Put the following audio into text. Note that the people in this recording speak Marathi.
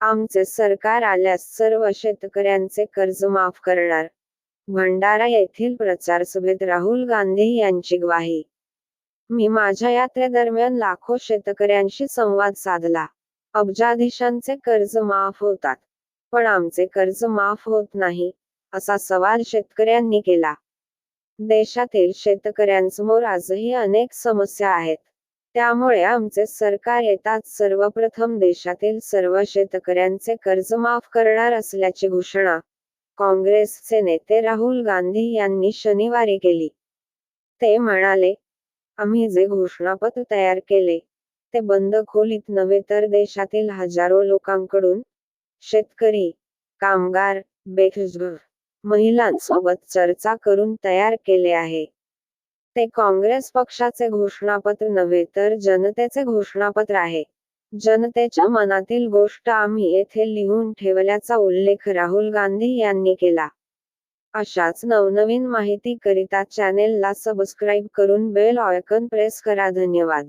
आमचे सरकार आल्यास सर्व शेतकऱ्यांचे कर्ज माफ करणार. भंडारा येथील प्रचार सभेत राहुल गांधी यांची ग्वाही. मी माझ्या यात्रेदरम्यान लाखो शेतकऱ्यांशी संवाद साधला. अब्जाधीशांचे कर्ज माफ होतात. पण आमचे कर्ज माफ होत नाही असा सवाल शेतकऱ्यांनी केला. देशातील शेतकऱ्यांसमोर आजही अनेक समस्या आहेत. त्यामुळे आमचे सरकार येतात सर्वप्रथम देशातील सर्व शेतकऱ्यांचे कर्ज माफ करणार असल्याची घोषणा काँग्रेसचे नेते राहुल गांधी यांनी शनिवारी केली. ते म्हणाले आम्ही जे घोषणापत्र तयार केले ते बंद खोलीत नव्हे तर देशातील हजारो लोकांकडून शेतकरी कामगार बेरोजगार महिलांसोबत चर्चा करून तयार केले आहे. ते काँग्रेस पक्षाचे घोषणापत्र नव्हे तर जनतेचे घोषणापत्र आहे. जनतेच्या मनातील गोष्ट आम्ही येथे लिहून ठेवल्याचा उल्लेख राहुल गांधी यांनी केला. अशाच नवनवीन माहिती करिता चॅनेलला सबस्क्राईब करून बेल आयकॉन प्रेस करा. धन्यवाद.